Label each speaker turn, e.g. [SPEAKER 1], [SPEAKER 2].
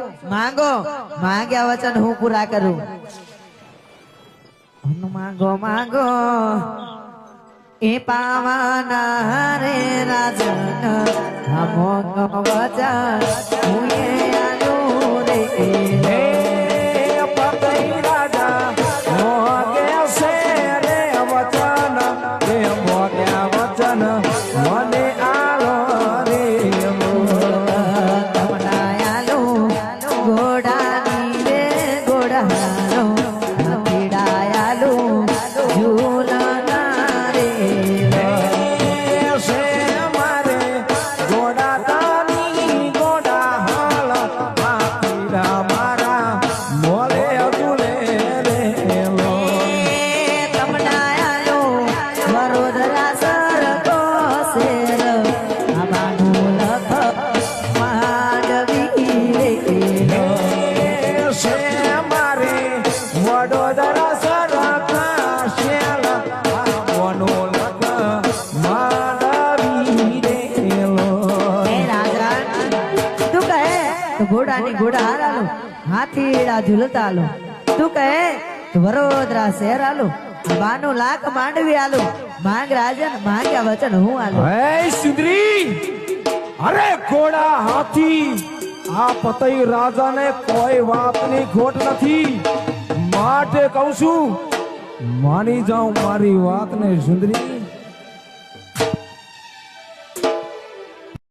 [SPEAKER 1] માંગો માંગ્યા વચન હું પૂરા કરું. માંગો માંગો. એ પાવાના રે રાજન વચન હું ઘોડાની ઘોડા હારાલો હાથીડા ઝૂલતા આલો તું કહે વડોદરા શહેર આલો બાનું લાખ માંડવી આલો માંગ રાજન માંગ્યા વચન હું આલો.
[SPEAKER 2] હે સુંદરી અરે ઘોડા હાથી આ પતઈ રાજાને કોઈ વાતની ખોટ નથી. માટે કહું છું માની જાઉં મારી વાતને સુંદરી.